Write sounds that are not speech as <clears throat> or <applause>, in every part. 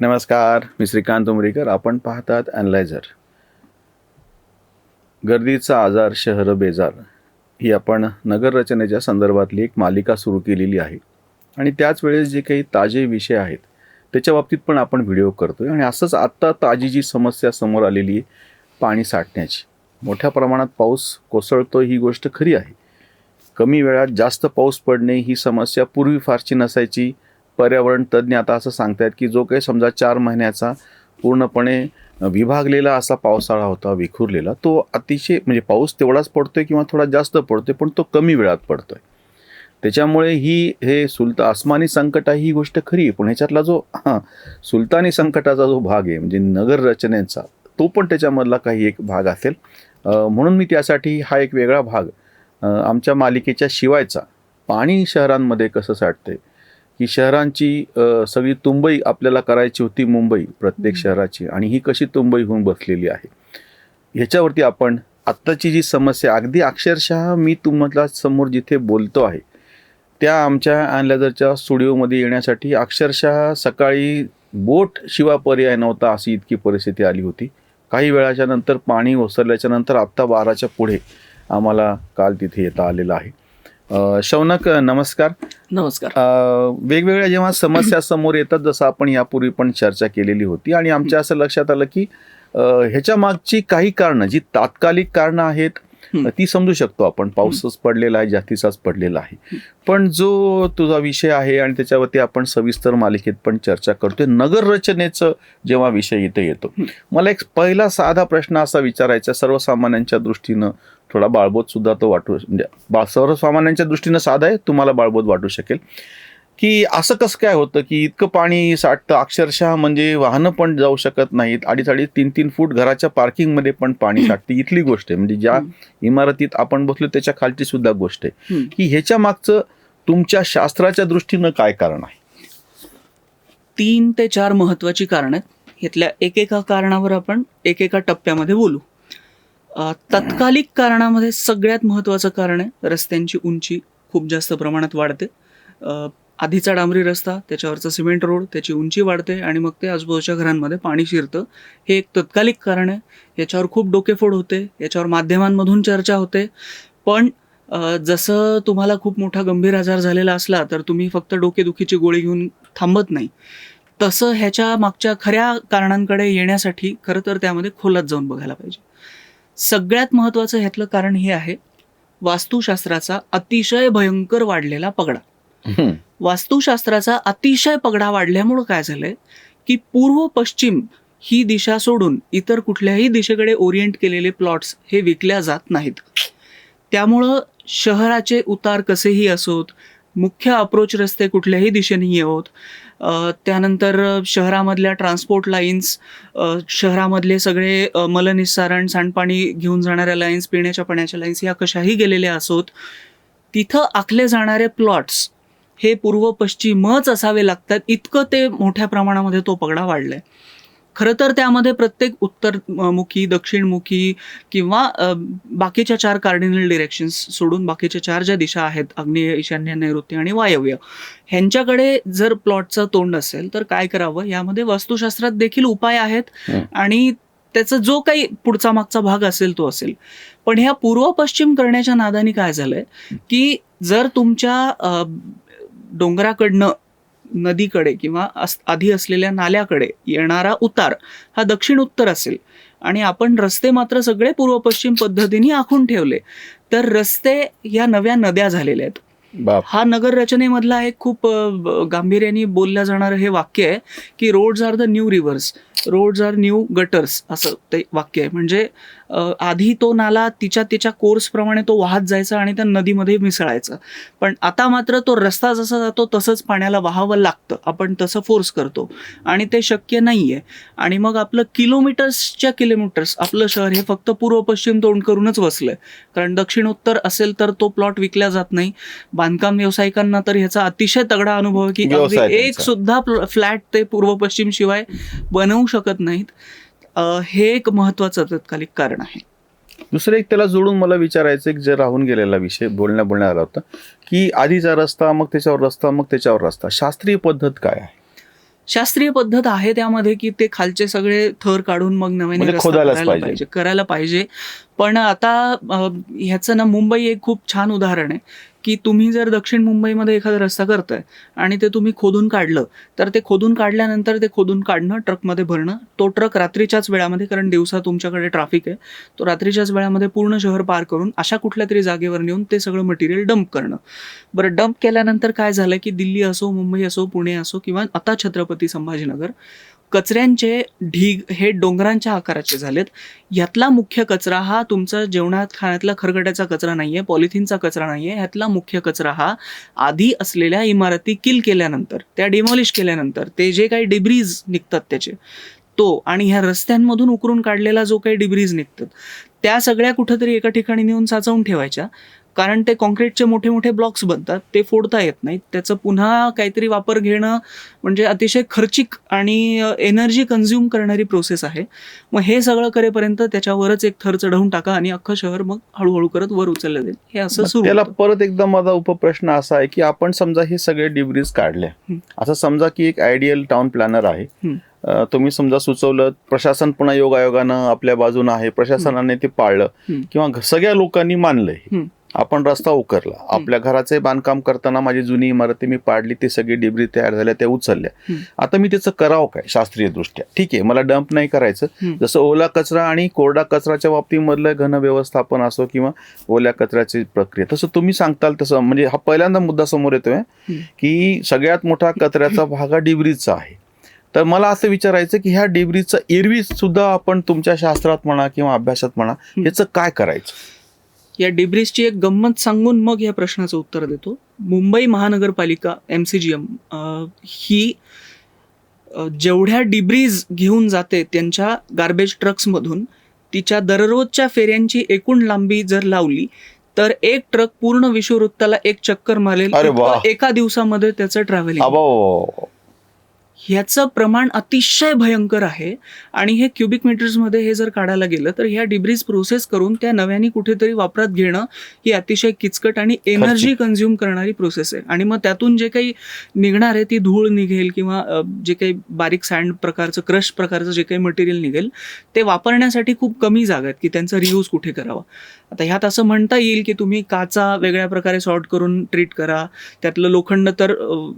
नमस्कार मी श्रीकांत उमरीकर. आपण पाहतात अनलायझर गर्दीचा आजार शहर बेजार ही आपण नगररचनेच्या संदर्भातली एक मालिका सुरू केलेली आहे. आणि त्याच वेळेस जे काही ताजे विषय आहेत त्याच्या बाबतीत पण आपण व्हिडिओ करतो आहे आणि असंच आत्ता ताजी जी समस्या समोर आलेली आहे पाणी साठण्याची. मोठ्या प्रमाणात पाऊस कोसळतो ही गोष्ट खरी आहे. कमी वेळात जास्त पाऊस पडणे ही समस्या पूर्वी फारशी नसायची. पर्यावरण तज्ज्ञ आता असं सांगतायत की जो काही समजा चार महिन्याचा पूर्णपणे विभागलेला असा पावसाळा होता विखुरलेला तो अतिशय म्हणजे पाऊस तेवढाच पडतोय किंवा थोडा जास्त पडतोय पण तो कमी वेळात पडतोय. त्याच्यामुळे ही हे सुलता आसमानी संकट आहे ही गोष्ट खरी आहे पण ह्याच्यातला जो हां सुलतानी संकटाचा जो भाग आहे म्हणजे नगर रचनेचा तो पण त्याच्यामधला काही एक भाग असेल. म्हणून मी त्यासाठी हा एक वेगळा भाग आमच्या मालिकेच्या शिवायचा. पाणी शहरांमध्ये कसं साठतंय? की शहरांची सगळी तुंबई आपल्याला करायची होती मुंबई प्रत्येक. शहराची. आणि ही कशी तुंबई होऊन बसलेली आहे? ह्याच्यावरती आपण आत्ताची जी समस्या अगदी अक्षरशः मी तुम्हाला समोर जिथे बोलतो आहे त्या आमच्या अॅनलायझरच्या स्टुडिओमध्ये येण्यासाठी अक्षरशः सकाळी बोट शिवा पर्याय नव्हता अशी इतकी परिस्थिती आली होती. काही वेळाच्या नंतर पाणी ओसरल्याच्या नंतर आत्ता बाराच्या पुढे आम्हाला काल तिथे येता आलेलं आहे. अ, शौनक नमस्कार नमस्कार अ, वेगवेगळ्या जेव्हा समस्या समोर येतात जसं आपण यापूर्वी पण चर्चा केलेली होती आणि आमच्या असं लक्षात आलं की अ, ह्याच्या मागची काही कारणं जी तात्कालिक कारणं आहेत. ती समजू शकतो आपण. पाऊसच पडलेला आहे जास्तीचाच पडलेला आहे. पण जो तुझा विषय आहे आणि त्याच्यावरती आपण सविस्तर मालिकेत पण चर्चा करतोय नगर रचनेचं जेव्हा विषय इथे येतो. मला एक पहिला साधा प्रश्न असा विचारायचा सर्वसामान्यांच्या दृष्टीनं थोडा बाळबोध सुद्धा तो वाटू म्हणजे सर्वसामान्यांच्या दृष्टीनं साधा आहे तुम्हाला बाळबोध वाटू शकेल. की असं कसं काय होतं की इतकं पाणी साठतं? अक्षरशः म्हणजे वाहनं पण जाऊ शकत नाहीत. अडीच अडीच तीन तीन फूट घराच्या पार्किंगमध्ये पण पाणी साठते. इथली गोष्ट आहे. म्हणजे ज्या. इमारतीत आपण बसलो त्याच्या खालची सुद्धा गोष्ट आहे. की ह्याच्या मागचं तुमच्या शास्त्राच्या दृष्टीनं काय कारण आहे? तीन ते चार महत्वाची कारण आहेत. ह्यातल्या एकेका कारणावर आपण एकेका टप्प्यामध्ये बोलू. तत्कालिक कारणामध्ये सगळ्यात महत्वाचं कारण आहे रस्त्यांची उंची खूप जास्त प्रमाणात वाढते. अ, आधीचा डांबरी रस्ता त्याच्यावरचा सिमेंट रोड त्याची उंची वाढते आणि मग ते आजूबाजूच्या घरांमध्ये पाणी शिरतं. हे एक तत्कालिक कारण आहे. याच्यावर खूप डोकेफोड होते. याच्यावर माध्यमांमधून चर्चा होते. पण जसं तुम्हाला खूप मोठा गंभीर आजार झालेला असला तर तुम्ही फक्त डोकेदुखीची गोळी घेऊन थांबत नाही. तसं ह्याच्या मागच्या खऱ्या कारणांकडे येण्यासाठी खरं तर त्यामध्ये खोलात जाऊन बघायला पाहिजे. सगळ्यात महत्त्वाचं ह्यातलं कारण हे आहे वास्तुशास्त्राचा अतिशय भयंकर वाढलेला पगडा. वास्तुशास्त्राचा अतिशय पगडा वाढल्यामुळं काय झालंय? की पूर्व पश्चिम ही दिशा सोडून इतर कुठल्याही दिशेकडे ओरिएंट केलेले प्लॉट्स हे विकल्या जात नाहीत. त्यामुळं शहराचे उतार कसेही असोत मुख्य अप्रोच रस्ते कुठल्याही दिशेने आहोत त्यानंतर शहरामधल्या ट्रान्सपोर्ट लाईन्स शहरामधले सगळे मलनिस्सारण सांडपाणी घेऊन जाणाऱ्या लाईन्स पिण्याच्या पाण्याच्या लाईन्स या कशाही गेलेल्या असोत तिथं आखले जाणारे प्लॉट्स हे पूर्व पश्चिमच असावे लागतात. इतकं ते मोठ्या प्रमाणामध्ये तो पगडा वाढलाय. खरं तर त्यामध्ये प्रत्येक उत्तरमुखी दक्षिणमुखी किंवा बाकीच्या चार कार्डिनल डिरेक्शन्स सोडून बाकीच्या चार ज्या दिशा आहेत आग्नेय ईशान्य नैऋत्य आणि वायव्य ह्यांच्याकडे जर प्लॉटचं तोंड असेल तर काय करावं? यामध्ये वास्तुशास्त्रात देखील उपाय आहेत. आणि त्याचा जो काही पुढचा मागचा भाग असेल तो असेल. पण ह्या पूर्व पश्चिम करण्याच्या नादानी काय झालंय? की जर तुमच्या डोंगराकडनं नदीकडे किंवा अस- आधी असलेल्या नाल्याकडे येणारा उतार हा दक्षिण उत्तर असेल. आणि आपण रस्ते मात्र सगळे पूर्व पश्चिम पद्धतीने आखून ठेवले. तर रस्ते या नव्या नद्या झालेल्या आहेत. हा नगर रचनेमधला एक खूप गांभीर्याने बोललं जाणारं हे वाक्य आहे की roads are the new rivers roads are new gutters असं ते वाक्य आहे. म्हणजे आधी तो नाला तिच्या तिच्या कोर्सप्रमाणे तो वाहत जायचा आणि त्या नदीमध्ये मिसळायचा. पण आता मात्र तो रस्ता जसा जातो तसंच पाण्याला वाहावं लागतं. आपण तसं फोर्स करतो. आणि ते शक्य नाही आहे आणि मग आपलं किलोमीटर्सच्या किलोमीटर्स आपलं शहर हे फक्त पूर्व पश्चिम तोंड करूनच बसलंय कारण दक्षिण उत्तर असेल तर तो प्लॉट विकला जात नाही. बांधकाम व्यावसायिकांना तर ह्याचा अतिशय तगडा अनुभव आहे की एक. सुद्धा फ्लॅट ते पूर्व पश्चिम शिवाय बनवू शकत नाहीत. हे एक महत्वाचं तत्कालिक कारण आहे. दुसरं एक त्याला जोडून मला विचारायचं एक जे राहून गेलेला विषय बोलण्या बोलण्यात आला होता की आधीचा रस्ता मग त्याच्यावर रस्ता मग त्याच्यावर रस्ता शास्त्रीय पद्धत काय आहे? शास्त्रीय पद्धत आहे त्यामध्ये की ते खालचे सगळे थर काढून मग नव्याने म्हणजे पाहिजे. करायला पाहिजे. पण आता ह्याचं ना मुंबई एक खूप छान उदाहरण आहे. की तुम्ही जर दक्षिण मुंबईमध्ये एखादा रस्ता करताय आणि ते तुम्ही खोदून काढलं तर ते खोदून काढल्यानंतर ते खोदून काढणं ट्रकमध्ये भरणं तो ट्रक रात्रीच्याच वेळामध्ये कारण दिवसा तुमच्याकडे ट्रॅफिक आहे तो रात्रीच्याच वेळामध्ये पूर्ण शहर पार करून अशा कुठल्या तरी जागेवर नेऊन ते सगळं मटेरियल डंप करणं. बरं डंप केल्यानंतर काय झालं की दिल्ली असो मुंबई असो पुणे असो किंवा आता छत्रपती संभाजीनगर कचऱ्यांचे ढीग हे डोंगरांच्या आकाराचे झालेत. यातला मुख्य कचरा हा तुमचा जेवणात खाण्यातला खरगट्याचा कचरा नाहीये पॉलिथिनचा कचरा नाहीये. ह्यातला मुख्य कचरा हा आधी असलेल्या इमारती किल केल्यानंतर त्या डिमॉलिश केल्यानंतर ते जे काही डिब्रीज निघतात त्याचे तो आणि ह्या रस्त्यांमधून उकरून काढलेला जो काही डिब्रीज निघतात त्या सगळ्या कुठंतरी एका ठिकाणी नेऊन साचवून ठेवायच्या. कारण ते कॉन्क्रीटचे मोठे मोठे ब्लॉक्स बनतात ते फोडता येत नाहीत त्याचं पुन्हा काहीतरी वापर घेणं म्हणजे अतिशय खर्चिक आणि एनर्जी कन्झ्युम करणारी प्रोसेस आहे मग हे सगळं करेपर्यंत त्याच्यावरच एक थर चढवून टाका आणि अख्खं शहर मग हळूहळू करत वर उचललं जाईल हे असं सुरू त्याला. परत एकदा माझा उपप्रश्न असा आहे की आपण समजा हे सगळे डिब्रीज काढले. असं समजा की एक आयडियल टाउन प्लॅनर आहे तुम्ही समजा सुचवलं प्रशासन पुन्हा योगायोगानं आपल्या बाजूनं आहे प्रशासनाने ते पाळलं. किंवा सगळ्या लोकांनी मानलंय. आपण रस्ता उकरला. आपल्या घराचे बांधकाम करताना माझी जुनी इमारती मी पाडली ते सगळी डिब्री तयार झाल्या त्या उचलल्या. आता मी त्याचं करावं काय शास्त्रीय दृष्ट्या ठीक आहे मला डंप नाही करायचं. जसं ओला कचरा आणि कोरडा कचऱ्याच्या बाबतीमधलं घन व्यवस्थापन असो किंवा ओल्या कचऱ्याची प्रक्रिया तसं तुम्ही सांगताल तसं म्हणजे हा पहिल्यांदा मुद्दा समोर येतोय. की सगळ्यात मोठा कचऱ्याचा भाग हा डिब्रीजचा आहे. तर मला असं विचारायचं की ह्या डिब्रीजचा एरवी सुद्धा आपण तुमच्या शास्त्रात म्हणा किंवा अभ्यासात म्हणा ह्याचं काय करायचं? या डिब्रीजची एक गंमत सांगून मग या प्रश्नाचं उत्तर देतो. मुंबई महानगरपालिका एम सी जी एम ही जेवढ्या डिब्रीज घेऊन जाते त्यांच्या गार्बेज ट्रक्समधून तिच्या दररोजच्या फेऱ्यांची एकूण लांबी जर लावली तर एक ट्रक पूर्ण विषुववृत्ताला एक चक्कर मारेल. एका दिवसामध्ये त्याचं ट्रॅव्हलिंग ह्याचं प्रमाण अतिशय भयंकर आहे. आणि हे क्युबिक मीटर्समध्ये हे जर काढायला गेलं तर ह्या डिब्रीज प्रोसेस करून त्या नव्याने कुठेतरी वापरात घेणं ही अतिशय किचकट आणि एनर्जी कन्झ्युम करणारी प्रोसेस आहे. आणि मग त्यातून जे काही निघणार आहे ती धूळ निघेल किंवा जे काही बारीक सँड प्रकारचं क्रश प्रकारचं जे काही मटेरियल निघेल ते वापरण्यासाठी खूप कमी जागा आहेत की त्यांचा रियूज कुठे करावा. आता ह्यात असं म्हणता येईल की तुम्ही काचा वेगळ्या प्रकारे सॉर्ट करून ट्रीट करा. त्यातलं लोखंड तर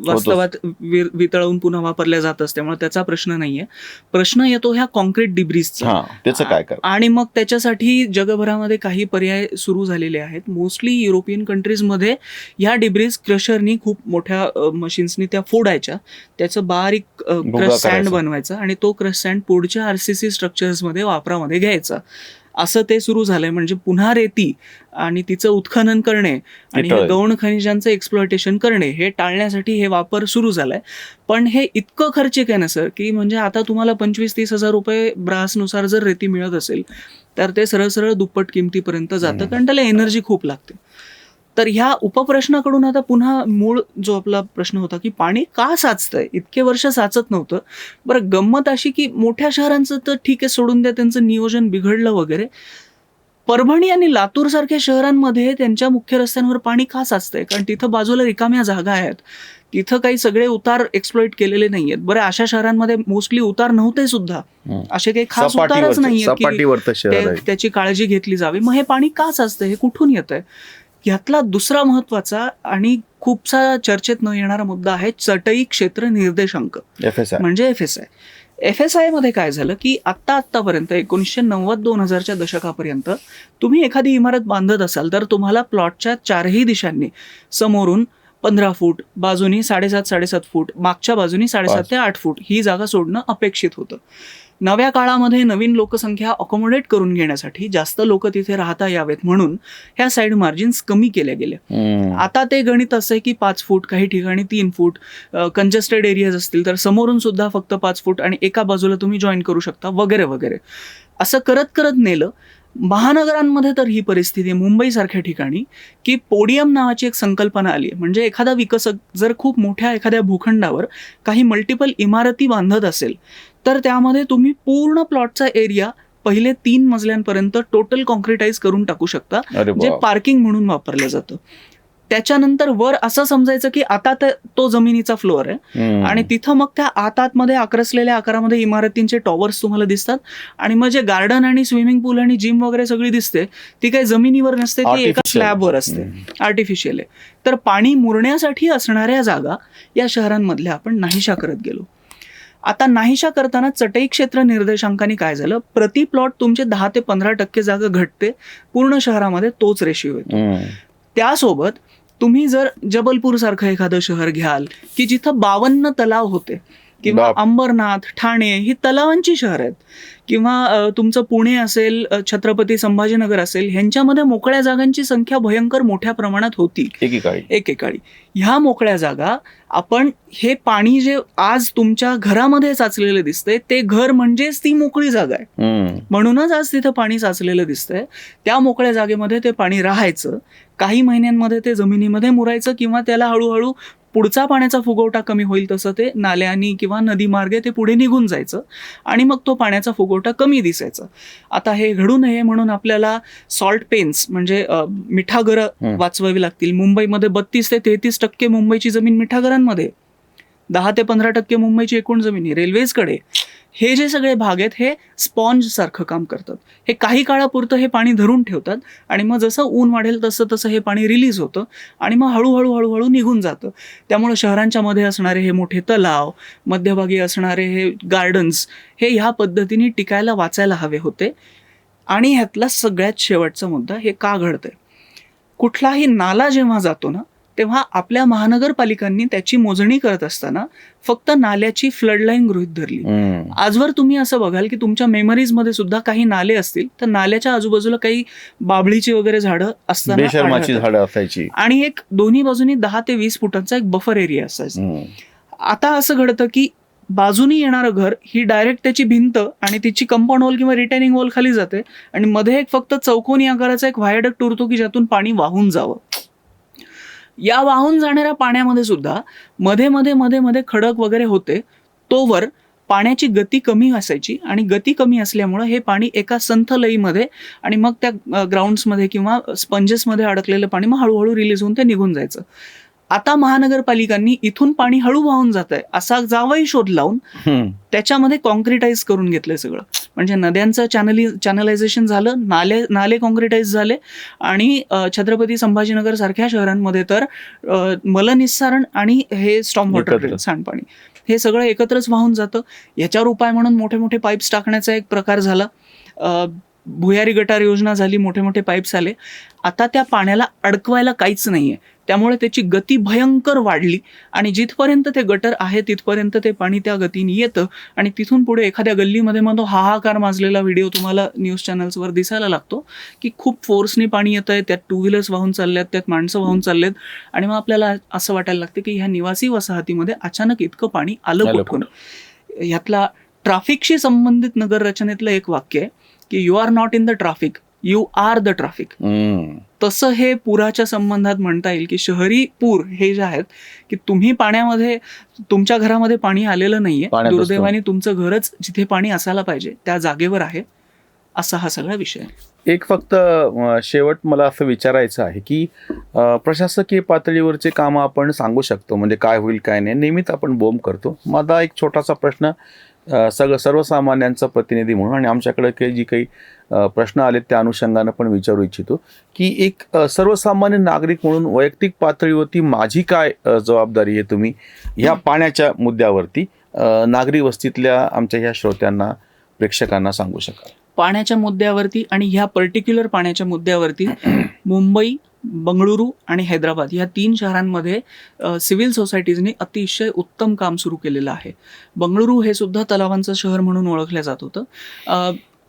वास्तवात वितळवून पुन्हा वापरल्या जातच त्यामुळे त्याचा प्रश्न नाहीये. प्रश्न येतो ह्या कॉन्क्रीट डिब्रीजचा. त्याचं काय कर आणि मग त्याच्यासाठी जगभरामध्ये काही पर्याय सुरू झालेले आहेत. मोस्टली युरोपियन कंट्रीजमध्ये ह्या डिब्रीज क्रशरनी खूप मोठ्या मशीन्सनी त्या फोडायच्या. त्याचं बारीक क्रश सँड. बनवायचं आणि तो क्रश सँड पुढच्या आर सी सी स्ट्रक्चर्समध्ये वापरामध्ये घ्यायचा. असं ते सुरू झालंय म्हणजे पुन्हा रेती आणि तिचं उत्खनन करणे आणि. गौण खनिजांचं एक्सप्लॉयटेशन करणे हे टाळण्यासाठी हे वापर सुरू झालाय पण हे इतकं खर्चिक आहे ना सर की म्हणजे आता तुम्हाला पंचवीस तीस हजार रुपये ब्रासनुसार जर रेती मिळत असेल तर ते सरळ सरळ दुप्पट किमतीपर्यंत जातं. कारण त्याला एनर्जी खूप लागते तर ह्या उपप्रश्नाकडून आता पुन्हा मूळ जो आपला प्रश्न होता की पाणी का साचतंय? इतके वर्ष साचत नव्हतं. बरं गंमत अशी की मोठ्या शहरांचं तर ठीक आहे सोडून द्या त्यांचं नियोजन बिघडलं वगैरे. परभणी आणि लातूर सारख्या शहरांमध्ये त्यांच्या मुख्य रस्त्यांवर पाणी का साचतंय? कारण तिथं बाजूला रिकाम्या जागा आहेत. तिथं काही सगळे उतार एक्सप्लॉइट केलेले नाहीयेत. बरं अशा शहरांमध्ये मोस्टली उतार नव्हते सुद्धा. असे काही खास उतारच नाहीये आहे. त्याची काळजी घेतली जावी. मग हे पाणी का साचतं हे कुठून येतंय? ह्यातला दुसरा महत्त्वाचा आणि खूपसा चर्चेत न येणारा मुद्दा आहे चटई क्षेत्र निर्देशांक. म्हणजे F S I F S आयमध्ये काय झालं की आत्ता आत्तापर्यंत एकोणीसशे नव्वद दोन हजारच्या दशकापर्यंत तुम्ही एखादी इमारत बांधत असाल तर तुम्हाला प्लॉटच्या चारही दिशांनी समोरून पंधरा फूट बाजूनी साडेसात साडेसात फूट मागच्या बाजूनी साडेसात. ते आठ फूट ही जागा सोडणं अपेक्षित होतं. नव्या काळामध्ये नवीन लोकसंख्या अकोमोडेट करून घेण्यासाठी जास्त लोक तिथे राहता यावेत म्हणून ह्या साईड मार्जिन्स कमी केल्या गेल्या. आता ते गणित असं आहे की पाच फूट काही ठिकाणी तीन फूट कंजेस्टेड एरियाज असतील तर समोरून सुद्धा फक्त पाच फूट आणि एका बाजूला तुम्ही जॉईन करू शकता वगैरे वगैरे. असं करत करत नेलं महानगरांमध्ये तर ही परिस्थिती आहे. मुंबईसारख्या ठिकाणी की पोडियम नावाची एक संकल्पना आली आहे. म्हणजे एखादा विकसक जर खूप मोठ्या एखाद्या भूखंडावर काही मल्टिपल इमारती बांधत असेल तर त्यामध्ये तुम्ही पूर्ण प्लॉटचा एरिया पहिले तीन मजल्यांपर्यंत टोटल कॉन्क्रिटाईज करून टाकू शकता जे. पार्किंग म्हणून वापरलं जातं त्याच्यानंतर वर असं समजायचं की आता ते- जमिनीचा फ्लोअर आहे. आणि तिथं मग त्या आत आतमध्ये आक्रसलेल्या आकारामध्ये इमारतींचे टॉवर्स तुम्हाला दिसतात आणि मग जे गार्डन आणि स्विमिंग पूल आणि जिम वगैरे सगळी दिसते ती काही जमिनीवर नसते ती एका. स्लॅबवर असते. आर्टिफिशियल आहे तर पाणी मुरण्यासाठी असणाऱ्या जागा या शहरांमधल्या आपण नाहीशा करत गेलो आता नाहीशा करताना चटई क्षेत्र निर्देशांकाने काय झालं? प्रति प्लॉट तुमचे दहा ते पंधरा टक्के जागा घटते. पूर्ण शहरामध्ये तोच रेशिओ येतो. त्यासोबत तुम्ही जर जबलपूर सारखं एखादं शहर घ्याल की जिथं बावन्न तलाव होते किंवा. अंबरनाथ ठाणे ही तलावांची शहर आहेत. किंवा तुमचं पुणे असेल छत्रपती संभाजीनगर असेल ह्यांच्यामध्ये मोकळ्या जागांची संख्या भयंकर मोठ्या प्रमाणात होती. एकेकाळी. एकेकाळी. ह्या मोकळ्या जागा आपण हे पाणी जे आज तुमच्या घरामध्ये साचलेलं दिसतंय ते घर म्हणजेच ती मोकळी जागा आहे. म्हणूनच आज तिथं पाणी साचलेलं दिसतंय. त्या मोकळ्या जागेमध्ये ते पाणी राहायचं. काही महिन्यांमध्ये ते जमिनीमध्ये मुरायचं किंवा त्याला हळूहळू पुढचा पाण्याचा फुगवटा कमी होईल तसं ते नाल्यांनी किंवा नदीमार्गे ते पुढे निघून जायचं आणि मग तो पाण्याचा फुगवटा कमी दिसायचा. आता हे घडू नये म्हणून आपल्याला सॉल्ट पेन्स म्हणजे मिठागरं. वाचवावी लागतील. मुंबईमध्ये बत्तीस ते तेहतीस टक्के मुंबईची जमीन मिठागरांमध्ये दहा ते पंधरा टक्के मुंबईची एकूण जमीन ही रेल्वेजकडे हे जे सगळे भाग आहेत हे स्पॉन्ज सारखं काम करतात. हे काही काळापुरतं हे पाणी धरून ठेवतात आणि मग जसं ऊन वाढेल तसं तसं हे पाणी रिलीज होतं आणि मग हळूहळू हळूहळू निघून जातं. त्यामुळे शहरांच्या मध्ये असणारे हे मोठे तलाव मध्यभागी असणारे हे गार्डन्स हे ह्या पद्धतीने टिकायला वाचायला हवे होते. आणि ह्यातला सगळ्यात शेवटचा मुद्दा हे का घडतंय? कुठलाही नाला जेव्हा जातो ना तेव्हा आपल्या महानगरपालिकांनी त्याची मोजणी करत असताना फक्त नाल्याची फ्लड लाईन गृहीत धरली. आजवर तुम्ही असं बघाल की तुमच्या मेमरीजमध्ये सुद्धा काही नाले असतील तर नाल्याच्या आजूबाजूला काही बाबळीची वगैरे झाडं असताना बेशर्माची आढळतात. झाडं असायची आणि एक दोन्ही बाजूनी दहा ते वीस फुटांचा एक बफर एरिया असायचा. आता असं घडतं की बाजूनी येणारं घर ही डायरेक्ट त्याची भिंत आणि तिची कंपाऊंड वॉल किंवा रिटेनिंग वॉल खाली जाते आणि मध्ये एक फक्त चौकोनी आकाराचा एक व्हायडक्ट उरतो की ज्यातून पाणी वाहून जावं या वाहून जाणाऱ्या पाण्यामध्ये सुद्धा मध्ये मध्ये मध्ये मध्ये खडक वगैरे होते तोवर पाण्याची गती कमी असायची आणि गती कमी असल्यामुळं हे पाणी एका संथ लईमध्ये आणि मग त्या ग्राउंड्समध्ये किंवा स्पंजेसमध्ये अडकलेलं पाणी मग हळूहळू रिलीज होऊन ते निघून जायचं. आता महानगरपालिकांनी इथून पाणी हळू वाहून जात आहे असा जावाही शोध लावून. त्याच्यामध्ये कॉन्क्रिटाईज करून घेतलंय सगळं म्हणजे नद्यांचं चॅनली चॅनलायझेशन झालं नाले नाले कॉन्क्रिटाईज झाले आणि छत्रपती संभाजीनगर सारख्या शहरांमध्ये तर मलनिस्सारण आणि हे स्टॉम वॉटर. सांडपाणी हे सगळं एकत्रच वाहून जातं याच्यावर उपाय म्हणून मोठे मोठे पाईप्स टाकण्याचा एक प्रकार झाला भुयारी गटार योजना झाली मोठे मोठे पाईप्स आले. आता त्या पाण्याला अडकवायला काहीच नाहीये. त्यामुळे त्याची गती भयंकर वाढली आणि जिथपर्यंत ते गटर आहे तिथपर्यंत ते पाणी त्या गतीने येतं आणि तिथून पुढे एखाद्या गल्लीमध्ये मग तो हाहाकार माजलेला व्हिडिओ तुम्हाला न्यूज चॅनल्सवर दिसायला लागतो की खूप फोर्सने पाणी येत आहे त्यात टू व्हीलर्स वाहून चालल्यात त्यात माणसं वाहून चाललेत आणि मग आपल्याला असं वाटायला लागतं की ह्या निवासी वसाहतीमध्ये अचानक इतकं पाणी आलं कुठून? ह्यातला ट्राफिकशी संबंधित नगर रचनेतलं एक वाक्य आहे. की you are not in the traffic you are the traffic. तसं हे पुराच्या संबंधात म्हणता येईल की शहरी पूर हे जे आहेत की तुम्ही पाण्यामध्ये तुमच्या घरामध्ये पाणी आलेलं नाहीये. दुर्दैवाने तुमचं घरच जिथे पाणी असायला पाहिजे त्या जागेवर आहे. असा हा सगळा विषय एक फक्त शेवट मला असं विचारायचं आहे की प्रशासकीय पातळीवरचे कामं आपण सांगू शकतो म्हणजे काय होईल काय नाही. नेहमीच आपण बोंब करतो. माझा एक छोटासा प्रश्न सगळं सर्वसामान्यांचा प्रतिनिधी म्हणून आणि आमच्याकडे काही जी काही प्रश्न आलेत त्या अनुषंगानं पण विचारू इच्छितो की एक सर्वसामान्य नागरिक म्हणून वैयक्तिक पातळीवरती माझी काय जबाबदारी आहे तुम्ही? ह्या पाण्याच्या मुद्द्यावरती नागरी वस्तीतल्या आमच्या ह्या श्रोत्यांना प्रेक्षकांना सांगू शकाल. पाण्याच्या मुद्द्यावरती आणि ह्या पर्टिक्युलर पाण्याच्या मुद्द्यावरती <clears throat> मुंबई बंगळुरू आणि हैदराबाद या तीन शहरांमध्ये सिव्हिल सोसायटीजनी अतिशय उत्तम काम सुरू केलेलं आहे. बंगळुरू हे सुद्धा तलावांचं शहर म्हणून ओळखलं जात होतं.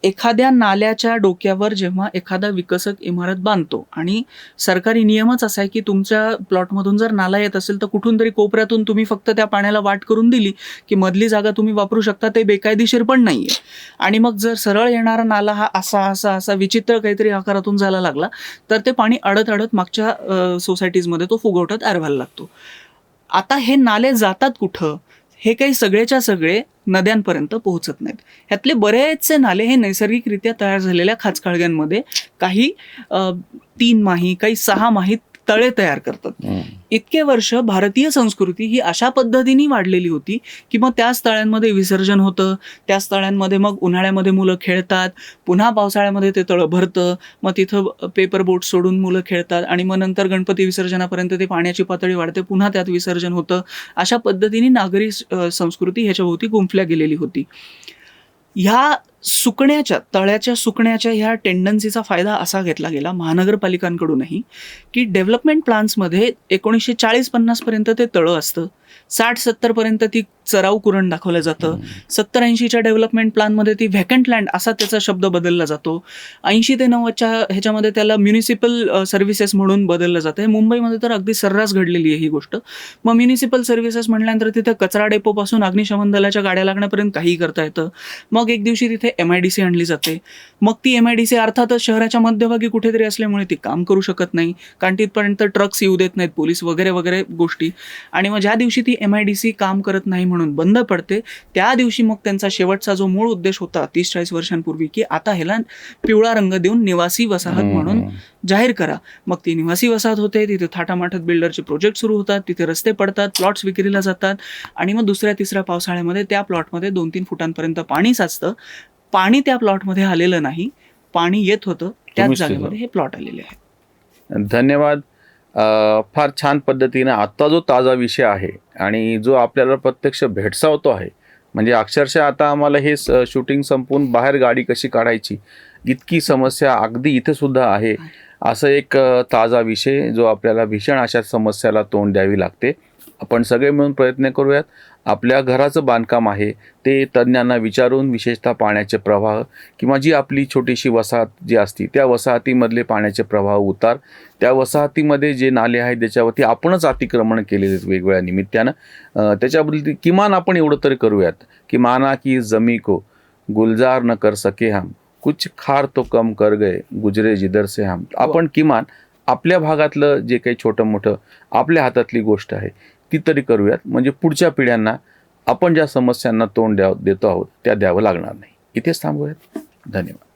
एखाद्या नाल्याच्या डोक्यावर जेव्हा एखादा विकसक इमारत बांधतो आणि सरकारी नियमच असा आहे की तुमच्या प्लॉटमधून जर नाला येत असेल तर कुठून तरी कोपऱ्यातून तुम्ही फक्त त्या पाण्याला वाट करून दिली की मधली जागा तुम्ही वापरू शकता ते बेकायदेशीर पण नाही आहे आणि मग जर सरळ येणारा नाला हा असा असा असा विचित्र काहीतरी आकारातून जायला लागला तर ते पाणी अडत अडत मागच्या सोसायटीजमध्ये तो फुगवट्यात अरवायला लागतो. आता हे नाले जातात कुठं? हे काही सगळेच्या सगळे नद्यांपर्यंत पोहोचत नाहीत. ह्यातले बरेचसे नाले हे नैसर्गिकरित्या तयार झालेल्या खाचकाळग्यांमध्ये काही तीन माही काही सहा माहीत तळे तयार करतात. इतके वर्ष भारतीय संस्कृती ही अशा पद्धतीने वाढलेली होती की मग त्याच तळ्यांमध्ये विसर्जन होतं त्याच तळ्यांमध्ये मग उन्हाळ्यामध्ये मुलं खेळतात पुन्हा पावसाळ्यामध्ये ते तळं भरतं मग तिथं पेपर बोट सोडून मुलं खेळतात आणि मग नंतर गणपती विसर्जनापर्यंत ते पाण्याची पातळी वाढते पुन्हा त्यात विसर्जन होतं. अशा पद्धतीने नागरी संस्कृती ह्याच्याभोवती गुंफल्या गेलेली होती. ह्या सुकण्याच्या तळ्याच्या सुकण्याच्या ह्या टेंडन्सीचा फायदा असा घेतला गेला महानगरपालिकांकडूनही की डेव्हलपमेंट प्लान्समध्ये एकोणीसशे चाळीस पन्नासपर्यंत ते तळं असतं. साठ सत्तरपर्यंत ती चराऊ कुरण दाखवलं जातं. सत्तर ऐंशीच्या डेव्हलपमेंट प्लॅनमध्ये ती व्हॅकंट लँड असा त्याचा शब्द बदलला जातो. ऐंशी ते नव्वदच्या ह्याच्यामध्ये त्याला म्युनिसिपल सर्व्हिसेस म्हणून बदललं जातं. हे मुंबईमध्ये तर अगदी सर्रास घडलेली आहे ही गोष्ट. मग म्युनिसिपल सर्व्हिसेस म्हटल्यानंतर तिथे कचरा डेपोपासून अग्निशमन दलाच्या गाड्या लागण्यापर्यंत काही करता येतं. मग एक दिवशी तिथे एम आय डी सी आणली जाते. मग ती एम आय डी सी अर्थातच शहराच्या मध्यभागी कुठेतरी असल्यामुळे ती काम करू शकत नाही. कारण तिथपर्यंत ट्रक्स येऊ देत नाहीत पोलीस वगैरे वगैरे गोष्टी. आणि मग ज्या दिवशी ती एम आय डी सी काम करत नाही म्हणून बंद पडते त्या दिवशी मग त्यांचा शेवटचा जो मूळ उद्देश होता तीस चाळीस वर्षांपूर्वी की आता ह्याला पिवळा रंग देऊन निवासी वसाहत म्हणून जाहीर करा. मग ती निवासी वसाहत होते तिथे थाटामाटात बिल्डरचे प्रोजेक्ट सुरू होतात तिथे रस्ते पडतात प्लॉट्स विक्रीला जातात. आणि मग दुसऱ्या तिसऱ्या पावसाळ्यामध्ये त्या प्लॉटमध्ये दोन तीन फुटांपर्यंत पाणी साचतं. पाणी त्या प्लॉटमध्ये आलेलं नाही. पाणी येत होतं. त्याच जागेमध्ये हे प्लॉट आलेले आहेत. धन्यवाद. फार छान पद्धतीने आत्ता जो ताजा विषय आहे आणि जो आपल्याला प्रत्यक्ष भेडसावतो आहे म्हणजे अक्षरशः आता आम्हाला हे शूटिंग संपून बाहेर गाडी कशी काढायची इतकी समस्या अगदी इथे सुद्धा आहे असं एक ताजा विषय जो आपल्याला भीषण अशा समस्याला तोंड द्यावी लागते. आपण सगळे मिळून प्रयत्न करूयात. आपल्या घराचं बांधकाम आहे ते तज्ज्ञांना विचारून विशेषतः पाण्याचे प्रवाह किंवा जी आपली छोटीशी वसाहत जी असती त्या वसाहतीमधले पाण्याचे प्रवाह उतार त्या वसाहतीमध्ये जे नाले आहेत त्याच्यावरती आपणच अतिक्रमण केलेले वेगवेगळ्या निमित्तानं त्याच्याबद्दल किमान आपण एवढं तरी करूयात की माना की जमी को गुलजार न कर सके हम कुछ खार तो कम कर गए गुजरे जिदर से हम. आपण किमान आपल्या भागातलं जे काही छोटं मोठं आपल्या हातातली गोष्ट आहे ती तरी करूयात. म्हणजे पुढच्या पिढ्यांना आपण ज्या समस्यांना तोंड द्या देतो आहोत त्या द्यावं लागणार नाही. इथेच थांबूयात. धन्यवाद.